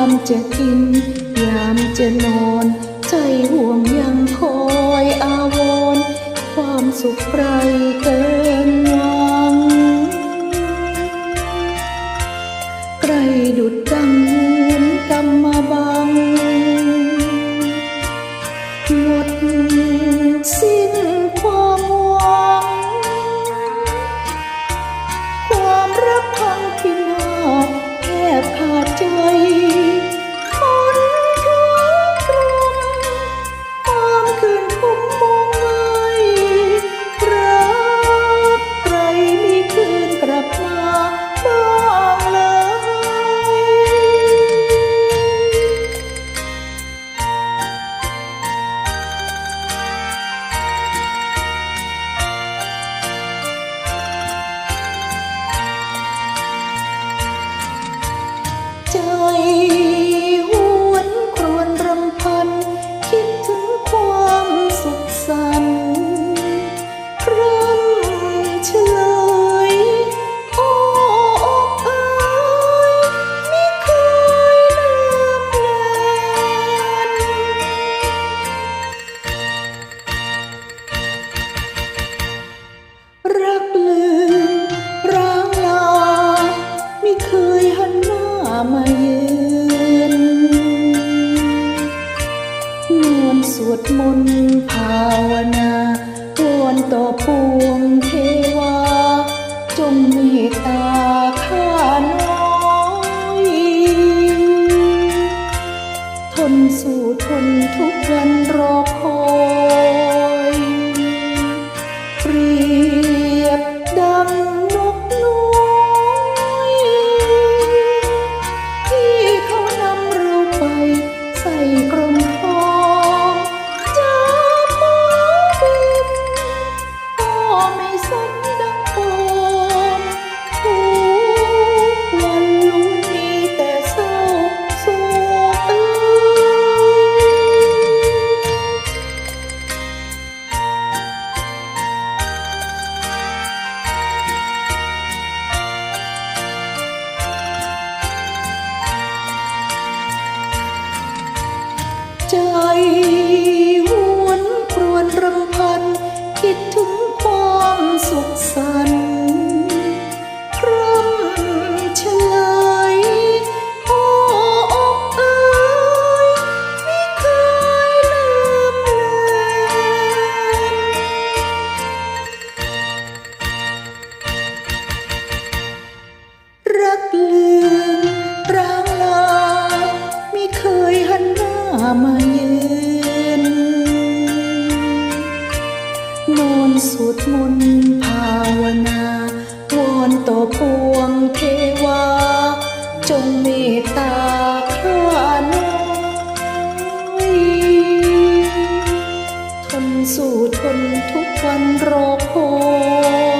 ามจะกิน ยามจะนอน ใจห่วงยังคอยอาวรความสุขใครเกินหวังใกลดุดจังเหือนกำมาบังหมดสิ้น trời มายือนนวลสวดมนต์ภาวนาควนต่อปวงเทวา จงเมตตาข้าน้อยทนสู่ทนทุกวันรอคอย มายืนนอนสุดมนภาวนา วอนต่อพวงเทวา จงเมตตาพระน้อยทนสู้ทนทุกวันรอคอย